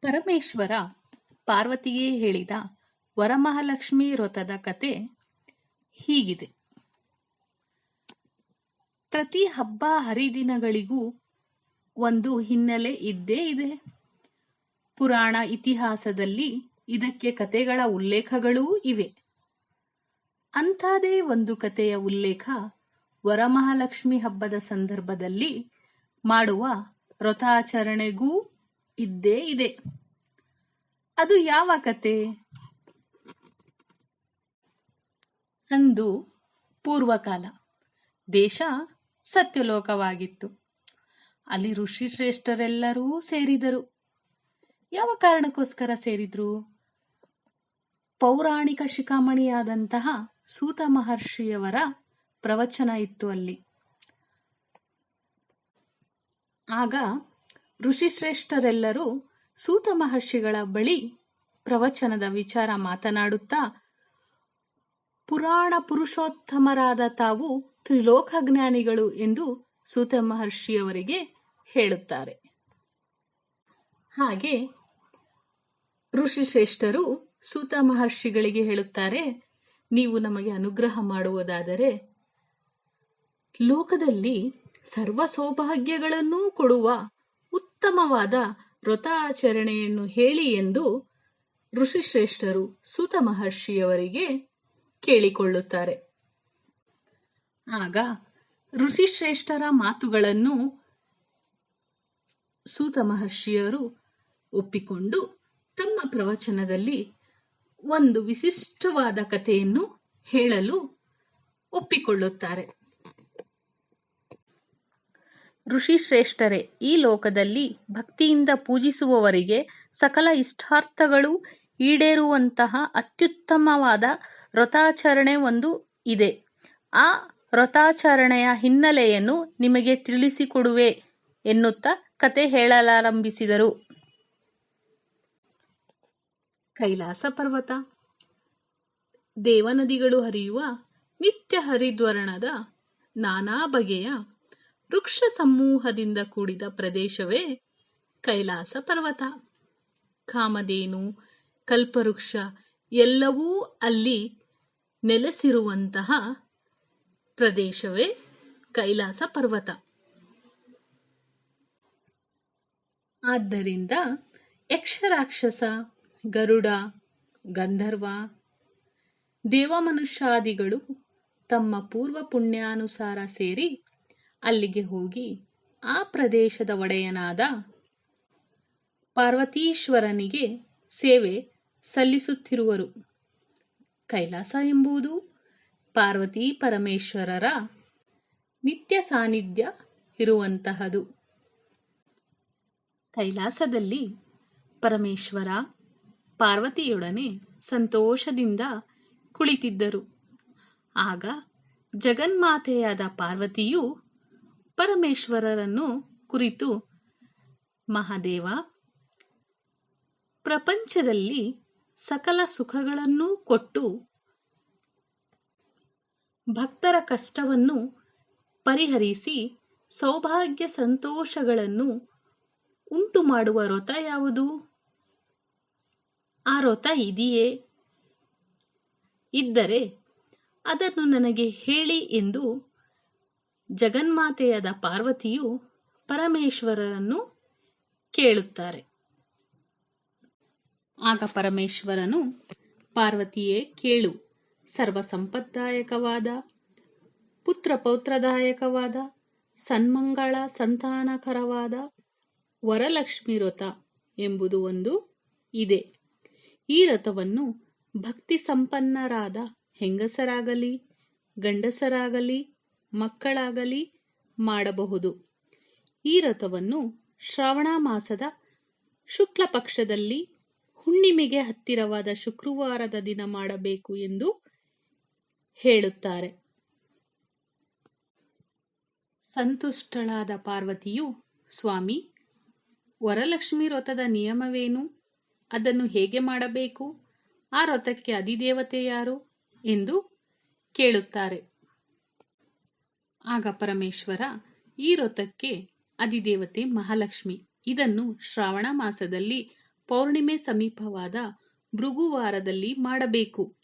ಪರಮೇಶ್ವರ ಪಾರ್ವತಿಗೆ ಹೇಳಿದ ವರಮಹಾಲಕ್ಷ್ಮಿ ವ್ರತದ ಕತೆ ಹೀಗಿದೆ. ಪ್ರತಿ ಹಬ್ಬ ಹರಿದಿನಗಳಿಗೂ ಒಂದು ಹಿನ್ನೆಲೆ ಇದ್ದೇ ಇದೆ. ಪುರಾಣ ಇತಿಹಾಸದಲ್ಲಿ ಇದಕ್ಕೆ ಕತೆಗಳ ಉಲ್ಲೇಖಗಳೂ ಇವೆ. ಅಂಥದೇ ಒಂದು ಕತೆಯ ಉಲ್ಲೇಖ ವರಮಹಾಲಕ್ಷ್ಮಿ ಹಬ್ಬದ ಸಂದರ್ಭದಲ್ಲಿ ಮಾಡುವ ವ್ರತಾಚರಣೆಗೂ ಇದ್ದೇ ಇದೆ. ಅದು ಯಾವ ಕತೆ? ಅಂದು ಪೂರ್ವಕಾಲ. ದೇಶ ಸತ್ಯಲೋಕವಾಗಿತ್ತು. ಅಲ್ಲಿ ಋಷಿಶ್ರೇಷ್ಠರೆಲ್ಲರೂ ಸೇರಿದರು. ಯಾವ ಕಾರಣಕ್ಕೋಸ್ಕರ ಸೇರಿದ್ರು? ಪೌರಾಣಿಕ ಶಿಖಾಮಣಿಯಾದಂತಹ ಸೂತ ಮಹರ್ಷಿಯವರ ಪ್ರವಚನ ಇತ್ತು ಅಲ್ಲಿ. ಆಗ ಋಷಿಶ್ರೇಷ್ಠರೆಲ್ಲರೂ ಸೂತ ಮಹರ್ಷಿಗಳ ಬಳಿ ಪ್ರವಚನದ ವಿಚಾರ ಮಾತನಾಡುತ್ತಾ, ಪುರಾಣ ಪುರುಷೋತ್ತಮರಾದ ತಾವು ತ್ರಿಲೋಕಜ್ಞಾನಿಗಳು ಎಂದು ಸೂತ ಮಹರ್ಷಿಯವರಿಗೆ ಹೇಳುತ್ತಾರೆ. ಹಾಗೆ ಋಷಿಶ್ರೇಷ್ಠರು ಸೂತ ಮಹರ್ಷಿಗಳಿಗೆ ಹೇಳುತ್ತಾರೆ, ನೀವು ನಮಗೆ ಅನುಗ್ರಹ ಮಾಡುವುದಾದರೆ ಲೋಕದಲ್ಲಿ ಸರ್ವ ಸೌಭಾಗ್ಯಗಳನ್ನೂ ಕೊಡುವ ಉತ್ತಮವಾದ ವ್ರತಾಚರಣೆಯನ್ನು ಹೇಳಿ ಎಂದು ಋಷಿಶ್ರೇಷ್ಠರು ಸುತ ಮಹರ್ಷಿಯವರಿಗೆ ಕೇಳಿಕೊಳ್ಳುತ್ತಾರೆ. ಆಗ ಋಷಿಶ್ರೇಷ್ಠರ ಮಾತುಗಳನ್ನು ಸೂತ ಮಹರ್ಷಿಯರು ಒಪ್ಪಿಕೊಂಡು ತಮ್ಮ ಪ್ರವಚನದಲ್ಲಿ ಒಂದು ವಿಶಿಷ್ಟವಾದ ಕಥೆಯನ್ನು ಹೇಳಲು ಒಪ್ಪಿಕೊಳ್ಳುತ್ತಾರೆ. ಋಷಿಶ್ರೇಷ್ಠರೇ, ಈ ಲೋಕದಲ್ಲಿ ಭಕ್ತಿಯಿಂದ ಪೂಜಿಸುವವರಿಗೆ ಸಕಲ ಇಷ್ಟಾರ್ಥಗಳು ಈಡೇರುವಂತಹ ಅತ್ಯುತ್ತಮವಾದ ವ್ರತಾಚರಣೆ ಒಂದು ಇದೆ. ಆ ವ್ರತಾಚರಣೆಯ ಹಿನ್ನೆಲೆಯನ್ನು ನಿಮಗೆ ತಿಳಿಸಿಕೊಡುವೆ ಎನ್ನುತ್ತಾ ಕತೆ ಹೇಳಲಾರಂಭಿಸಿದರು. ಕೈಲಾಸ ಪರ್ವತ. ದೇವನದಿಗಳು ಹರಿಯುವ ನಿತ್ಯ ಹರಿದ್ವರ್ಣದ ನಾನಾ ಬಗೆಯ ವೃಕ್ಷ ಸಮೂಹದಿಂದ ಕೂಡಿದ ಪ್ರದೇಶವೇ ಕೈಲಾಸ ಪರ್ವತ. ಕಾಮಧೇನು, ಕಲ್ಪವೃಕ್ಷ ಎಲ್ಲವೂ ಅಲ್ಲಿ ನೆಲೆಸಿರುವಂತಹ ಪ್ರದೇಶವೇ ಕೈಲಾಸ ಪರ್ವತ. ಆದ್ದರಿಂದ ಯಕ್ಷರಾಕ್ಷಸ, ಗರುಡ, ಗಂಧರ್ವ, ದೇವಮನುಷ್ಯಾದಿಗಳು ತಮ್ಮ ಪೂರ್ವ ಪುಣ್ಯಾನುಸಾರ ಸೇರಿ ಅಲ್ಲಿಗೆ ಹೋಗಿ ಆ ಪ್ರದೇಶದ ಒಡೆಯನಾದ ಪಾರ್ವತೀಶ್ವರನಿಗೆ ಸೇವೆ ಸಲ್ಲಿಸುತ್ತಿರುವರು. ಕೈಲಾಸ ಎಂಬುದು ಪಾರ್ವತಿ ಪರಮೇಶ್ವರರ ನಿತ್ಯ ಸಾನ್ನಿಧ್ಯ ಇರುವಂತಹದು. ಕೈಲಾಸದಲ್ಲಿ ಪರಮೇಶ್ವರ ಪಾರ್ವತಿಯೊಡನೆ ಸಂತೋಷದಿಂದ ಕುಳಿತಿದ್ದರು. ಆಗ ಜಗನ್ಮಾತೆಯಾದ ಪಾರ್ವತಿಯು ಪರಮೇಶ್ವರರನ್ನು ಕುರಿತು ಮಹಾದೇವ, ಪ್ರಪಂಚದಲ್ಲಿ ಸಕಲ ಸುಖಗಳನ್ನೂ ಕೊಟ್ಟು ಭಕ್ತರ ಕಷ್ಟವನ್ನು ಪರಿಹರಿಸಿ ಸೌಭಾಗ್ಯ ಸಂತೋಷಗಳನ್ನು ಉಂಟು ಮಾಡುವ ವ್ರತ ಯಾವುದು? ಆ ವ್ರತ ಇದೆಯೇ? ಇದ್ದರೆ ಅದನ್ನು ನನಗೆ ಹೇಳಿ ಎಂದು ಜಗನ್ಮಾತೆಯಾದ ಪಾರ್ವತಿಯು ಪರಮೇಶ್ವರರನ್ನು ಕೇಳುತ್ತಾರೆ. ಆಗ ಪರಮೇಶ್ವರನು ಪಾರ್ವತಿಯೇ ಕೇಳು ಸರ್ವ ಸಂಪತ್ದಾಯಕವಾದ ಪುತ್ರ ಪೌತ್ರದಾಯಕವಾದ ಸನ್ಮಂಗಳ ಸಂತಾನಕರವಾದ ವರಲಕ್ಷ್ಮಿ ವ್ರತ ಎಂಬುದು ಒಂದು ಇದೆ. ಈ ರಥವನ್ನು ಭಕ್ತಿ ಸಂಪನ್ನರಾದ ಹೆಂಗಸರಾಗಲಿ, ಗಂಡಸರಾಗಲಿ ಮಕ್ಕಳಾಗಲಿ ಮಾಡಬಹುದು. ಈ ವ್ರತವನ್ನು ಶ್ರಾವಣ ಮಾಸದ ಶುಕ್ಲ ಪಕ್ಷದಲ್ಲಿ ಹುಣ್ಣಿಮೆಗೆ ಹತ್ತಿರವಾದ ಶುಕ್ರವಾರದ ದಿನ ಮಾಡಬೇಕು ಎಂದು ಹೇಳುತ್ತಾರೆ. ಸಂತುಷ್ಟಳಾದ ಪಾರ್ವತಿಯು, ಸ್ವಾಮಿ, ವರಲಕ್ಷ್ಮಿ ವ್ರತದ ನಿಯಮವೇನು? ಅದನ್ನು ಹೇಗೆ ಮಾಡಬೇಕು? ಆ ವ್ರತಕ್ಕೆ ಅಧಿದೇವತೆ ಯಾರು? ಎಂದು ಕೇಳುತ್ತಾರೆ. ಆಗ ಪರಮೇಶ್ವರ, ಈ ವ್ರತಕ್ಕೆ ಅಧಿದೇವತೆ ಮಹಾಲಕ್ಷ್ಮಿ. ಇದನ್ನು ಶ್ರಾವಣ ಮಾಸದಲ್ಲಿ ಪೌರ್ಣಿಮೆ ಸಮೀಪವಾದ ಭೃಗುವಾರದಲ್ಲಿ ಮಾಡಬೇಕು.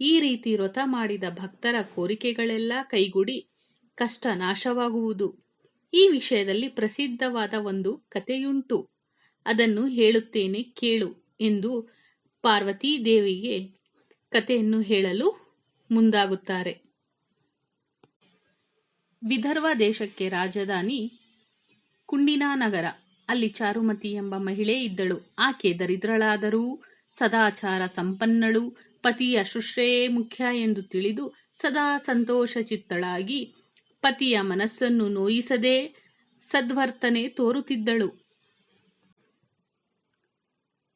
ಈ ರೀತಿ ವ್ರತ ಮಾಡಿದ ಭಕ್ತರ ಕೋರಿಕೆಗಳೆಲ್ಲ ಕೈಗೂಡಿ ಕಷ್ಟ ನಾಶವಾಗುವುದು. ಈ ವಿಷಯದಲ್ಲಿ ಪ್ರಸಿದ್ಧವಾದ ಒಂದು ಕಥೆಯುಂಟು. ಅದನ್ನು ಹೇಳುತ್ತೇನೆ ಕೇಳು ಎಂದು ಪಾರ್ವತೀ ದೇವಿಗೆ ಕಥೆಯನ್ನು ಹೇಳಲು ಮುಂದಾಗುತ್ತಾರೆ. ವಿದರ್ಭ ದೇಶಕ್ಕೆ ರಾಜಧಾನಿ ಕುಂಡಿನಾ ನಗರ ಅಲ್ಲಿ ಚಾರುಮತಿ ಎಂಬ ಮಹಿಳೆ ಇದ್ದಳು. ಆಕೆ ದರಿದ್ರಳಾದರೂ ಸದಾಚಾರ ಸಂಪನ್ನಳು. ಪತಿಯ ಶುಶ್ರೇ ಮುಖ್ಯ ಎಂದು ತಿಳಿದು ಸದಾ ಸಂತೋಷ ಚಿತ್ತಳಾಗಿ ಪತಿಯ ಮನಸ್ಸನ್ನು ನೋಯಿಸದೆ ಸದ್ವರ್ತನೆ ತೋರುತ್ತಿದ್ದಳು.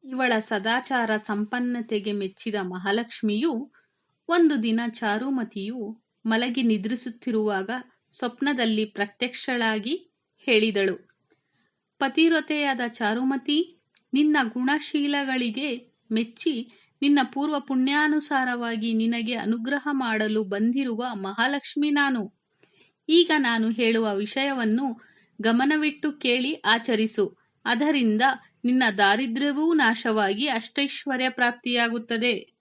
ಇವಳ ಸದಾಚಾರ ಸಂಪನ್ನತೆಗೆ ಮೆಚ್ಚಿದ ಮಹಾಲಕ್ಷ್ಮಿಯು ಒಂದು ದಿನ ಚಾರುಮತಿಯು ಮಲಗಿ ನಿದ್ರಿಸುತ್ತಿರುವಾಗ ಸ್ವಪ್ನದಲ್ಲಿ ಪ್ರತ್ಯಕ್ಷಳಾಗಿ ಹೇಳಿದಳು. ಪತಿವ್ರತೆಯಾದ ಚಾರುಮತಿ, ನಿನ್ನ ಗುಣಶೀಲಗಳಿಗೆ ಮೆಚ್ಚಿ ನಿನ್ನ ಪೂರ್ವ ಪುಣ್ಯಾನುಸಾರವಾಗಿ ನಿನಗೆ ಅನುಗ್ರಹ ಮಾಡಲು ಬಂದಿರುವ ಮಹಾಲಕ್ಷ್ಮಿ ನಾನು. ಈಗ ನಾನು ಹೇಳುವ ವಿಷಯವನ್ನು ಗಮನವಿಟ್ಟು ಕೇಳಿ ಆಚರಿಸು. ಅದರಿಂದ ನಿನ್ನ ದಾರಿದ್ರ್ಯವೂ ನಾಶವಾಗಿ ಅಷ್ಟೈಶ್ವರ್ಯ ಪ್ರಾಪ್ತಿಯಾಗುತ್ತದೆ.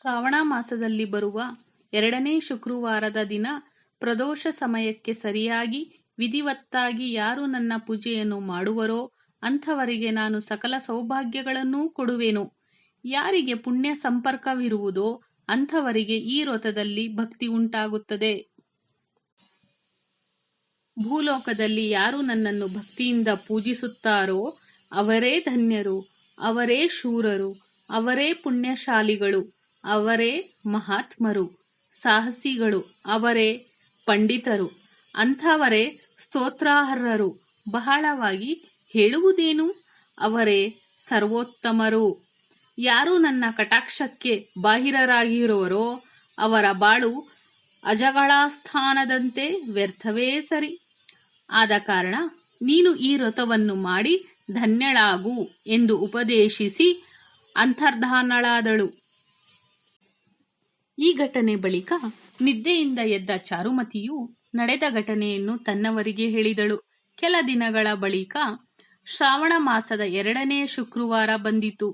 ಶ್ರಾವಣ ಮಾಸದಲ್ಲಿ ಬರುವ ಎರಡನೇ ಶುಕ್ರವಾರದ ದಿನ ಪ್ರದೋಷ ಸಮಯಕ್ಕೆ ಸರಿಯಾಗಿ, ವಿಧಿವತ್ತಾಗಿ ಯಾರು ನನ್ನ ಪೂಜೆಯನ್ನು ಮಾಡುವರೋ ಅಂಥವರಿಗೆ ನಾನು ಸಕಲ ಸೌಭಾಗ್ಯಗಳನ್ನೂ ಕೊಡುವೆನು. ಯಾರಿಗೆ ಪುಣ್ಯ ಸಂಪರ್ಕವಿರುವುದೋ ಅಂಥವರಿಗೆ ಈ ವ್ರತದಲ್ಲಿ ಭಕ್ತಿ ಉಂಟಾಗುತ್ತದೆ. ಭೂಲೋಕದಲ್ಲಿ ಯಾರು ನನ್ನನ್ನು ಭಕ್ತಿಯಿಂದ ಪೂಜಿಸುತ್ತಾರೋ ಅವರೇ ಧನ್ಯರು, ಅವರೇ ಶೂರರು, ಅವರೇ ಪುಣ್ಯಶಾಲಿಗಳು, ಅವರೇ ಮಹಾತ್ಮರು. ಸಾಹಸಿಗಳು. ಅವರೇ ಪಂಡಿತರು. ಅಂಥವರೇ ಸ್ತೋತ್ರಾರ್ಹರು. ಬಹಳವಾಗಿ ಹೇಳುವುದೇನು? ಅವರೇ ಸರ್ವೋತ್ತಮರು. ಯಾರು ನನ್ನ ಕಟಾಕ್ಷಕ್ಕೆ ಬಾಹಿರರಾಗಿರುವರೋ, ಅವರ ಬಾಳು ಅಜಗಳಾಸ್ಥಾನದಂತೆ ವ್ಯರ್ಥವೇ ಸರಿ. ಆದ ಕಾರಣ ನೀನು ಈ ವ್ರತವನ್ನು ಮಾಡಿ ಧನ್ಯಳಾಗು ಎಂದು ಉಪದೇಶಿಸಿ ಅಂತರ್ಧಾನಳಾದಳು. ಈ ಘಟನೆ ಬಳಿಕ ನಿದ್ದೆಯಿಂದ ಎದ್ದ ಚಾರುಮತಿಯು ನಡೆದ ಘಟನೆಯನ್ನು ತನ್ನವರಿಗೆ ಹೇಳಿದಳು. ಕೆಲ ದಿನಗಳ ಬಳಿಕ ಶ್ರಾವಣ ಮಾಸದ ಎರಡನೇ ಶುಕ್ರವಾರ ಬಂದಿತು.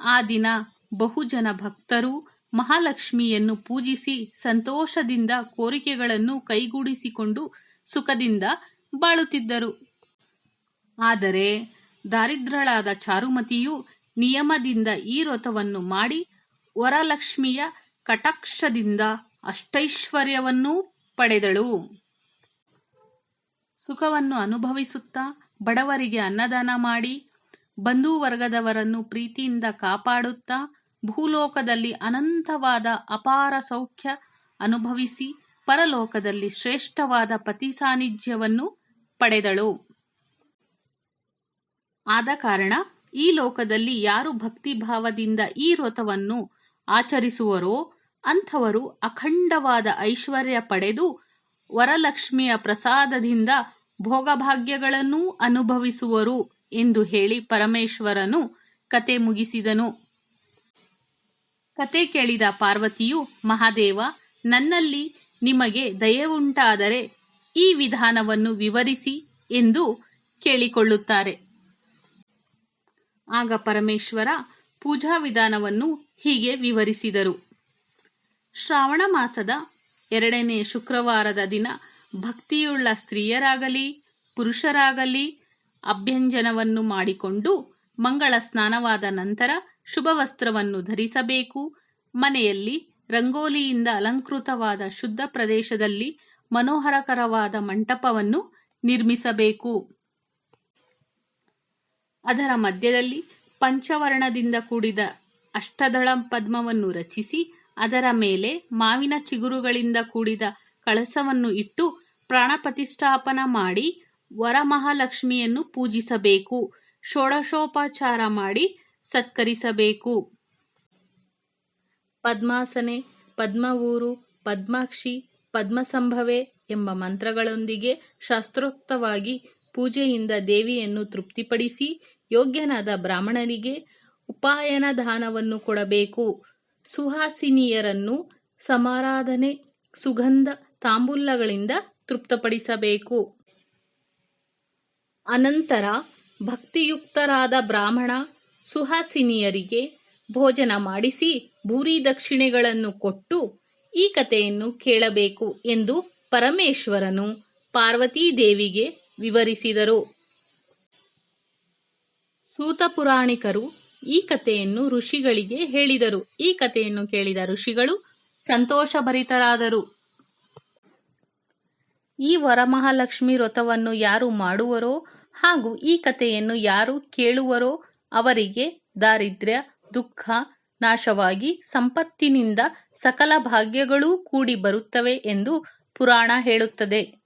ಆ ದಿನ ಬಹುಜನ ಭಕ್ತರು ಮಹಾಲಕ್ಷ್ಮಿಯನ್ನು ಪೂಜಿಸಿ ಸಂತೋಷದಿಂದ ಕೋರಿಕೆಗಳನ್ನು ಕೈಗೂಡಿಸಿಕೊಂಡು ಸುಖದಿಂದ ಬಾಳುತ್ತಿದ್ದರು. ಆದರೆ ದಾರಿದ್ರಳಾದ ಚಾರುಮತಿಯು ನಿಯಮದಿಂದ ಈ ವ್ರತವನ್ನು ಮಾಡಿ ವರಲಕ್ಷ್ಮಿಯ ಕಟಾಕ್ಷದಿಂದ ಅಷ್ಟೈಶ್ವರ್ಯವನ್ನೂ ಪಡೆದಳು. ಸುಖವನ್ನು ಅನುಭವಿಸುತ್ತಾ ಬಡವರಿಗೆ ಅನ್ನದಾನ ಮಾಡಿ, ಬಂಧುವರ್ಗದವರನ್ನು ಪ್ರೀತಿಯಿಂದ ಕಾಪಾಡುತ್ತಾ ಭೂಲೋಕದಲ್ಲಿ ಅನಂತವಾದ ಅಪಾರ ಸೌಖ್ಯ ಅನುಭವಿಸಿ ಪರಲೋಕದಲ್ಲಿ ಶ್ರೇಷ್ಠವಾದ ಪತಿ ಸಾನ್ನಿಧ್ಯವನ್ನು ಪಡೆದಳು. ಆದ ಕಾರಣ ಈ ಲೋಕದಲ್ಲಿ ಯಾರು ಭಕ್ತಿ ಭಾವದಿಂದ ಈ ವ್ರತವನ್ನು ಆಚರಿಸುವರೋ ಅಂಥವರು ಅಖಂಡವಾದ ಐಶ್ವರ್ಯ ಪಡೆದು ವರಲಕ್ಷ್ಮಿಯ ಪ್ರಸಾದದಿಂದ ಭೋಗಭಾಗ್ಯಗಳನ್ನೂ ಅನುಭವಿಸುವರು ಎಂದು ಹೇಳಿ ಪರಮೇಶ್ವರನು ಕತೆ ಮುಗಿಸಿದನು. ಕತೆ ಕೇಳಿದ ಪಾರ್ವತಿಯು, ಮಹಾದೇವ, ನನ್ನಲ್ಲಿ ನಿಮಗೆ ದಯವುಂಟಾದರೆ ಈ ವಿಧಾನವನ್ನು ವಿವರಿಸಿ ಎಂದು ಕೇಳಿಕೊಳ್ಳುತ್ತಾರೆ. ಆಗ ಪರಮೇಶ್ವರ ಪೂಜಾ ವಿಧಾನವನ್ನು ಹೀಗೆ ವಿವರಿಸಿದರು. ಶ್ರಾವಣ ಮಾಸದ ಎರಡನೇ ಶುಕ್ರವಾರದ ದಿನ ಭಕ್ತಿಯುಳ್ಳ ಸ್ತ್ರೀಯರಾಗಲಿ, ಪುರುಷರಾಗಲಿ ಅಭ್ಯಂಜನವನ್ನು ಮಾಡಿಕೊಂಡು ಮಂಗಳ ಸ್ನಾನವಾದ ನಂತರ ಶುಭ ವಸ್ತ್ರವನ್ನು ಧರಿಸಬೇಕು. ಮನೆಯಲ್ಲಿ ರಂಗೋಲಿಯಿಂದ ಅಲಂಕೃತವಾದ ಶುದ್ಧ ಪ್ರದೇಶದಲ್ಲಿ ಮನೋಹರಕರವಾದ ಮಂಟಪವನ್ನು ನಿರ್ಮಿಸಬೇಕು. ಅದರ ಮಧ್ಯದಲ್ಲಿ ಪಂಚವರ್ಣದಿಂದ ಕೂಡಿದ ಅಷ್ಟದಳ ಪದ್ಮವನ್ನು ರಚಿಸಿ ಅದರ ಮೇಲೆ ಮಾವಿನ ಚಿಗುರುಗಳಿಂದ ಕೂಡಿದ ಕಳಸವನ್ನು ಇಟ್ಟು ಪ್ರಾಣ ಪ್ರತಿಷ್ಠಾಪನ ಮಾಡಿ ವರಮಹಾಲಕ್ಷ್ಮಿಯನ್ನು ಪೂಜಿಸಬೇಕು, ಷೋಡಶೋಪಚಾರ ಮಾಡಿ ಸತ್ಕರಿಸಬೇಕು. ಪದ್ಮಾಸನೆ, ಪದ್ಮವೂರು, ಪದ್ಮಾಕ್ಷಿ, ಪದ್ಮಸಂಭವೆ ಎಂಬ ಮಂತ್ರಗಳೊಂದಿಗೆ ಶಾಸ್ತ್ರೋಕ್ತವಾಗಿ ಪೂಜೆಯಿಂದ ದೇವಿಯನ್ನು ತೃಪ್ತಿಪಡಿಸಿ ಯೋಗ್ಯನಾದ ಬ್ರಾಹ್ಮಣನಿಗೆ ಉಪಾಯನ ದಾನವನ್ನು ಕೊಡಬೇಕು. ಸುಹಾಸಿನಿಯರನ್ನು ಸಮಾರಾಧನೆ, ಸುಗಂಧ, ತಾಂಬೂಲಗಳಿಂದ ತೃಪ್ತಪಡಿಸಬೇಕು. ಅನಂತರ ಭಕ್ತಿಯುಕ್ತರಾದ ಬ್ರಾಹ್ಮಣ ಸುಹಾಸಿನಿಯರಿಗೆ ಭೋಜನ ಮಾಡಿಸಿ ಭೂರಿ ದಕ್ಷಿಣೆಗಳನ್ನು ಕೊಟ್ಟು ಈ ಕಥೆಯನ್ನು ಕೇಳಬೇಕು ಎಂದು ಪರಮೇಶ್ವರನು ಪಾರ್ವತೀದೇವಿಗೆ ವಿವರಿಸಿದರು. ಸೂತ ಪುರಾಣಿಕರು ಈ ಕಥೆಯನ್ನು ಋಷಿಗಳಿಗೆ ಹೇಳಿದರು. ಈ ಕಥೆಯನ್ನು ಕೇಳಿದ ಋಷಿಗಳು ಸಂತೋಷಭರಿತರಾದರು. ಈ ವರಮಹಾಲಕ್ಷ್ಮಿ ವ್ರತವನ್ನು ಯಾರು ಮಾಡುವರೋ ಹಾಗೂ ಈ ಕಥೆಯನ್ನು ಯಾರು ಕೇಳುವರೋ ಅವರಿಗೆ ದಾರಿದ್ರ್ಯ, ದುಃಖ, ನಾಶವಾಗಿ, ಸಂಪತ್ತಿನಿಂದ ಸಕಲ ಭಾಗ್ಯಗಳೂ ಕೂಡಿ ಬರುತ್ತವೆ ಎಂದು ಪುರಾಣ ಹೇಳುತ್ತದೆ.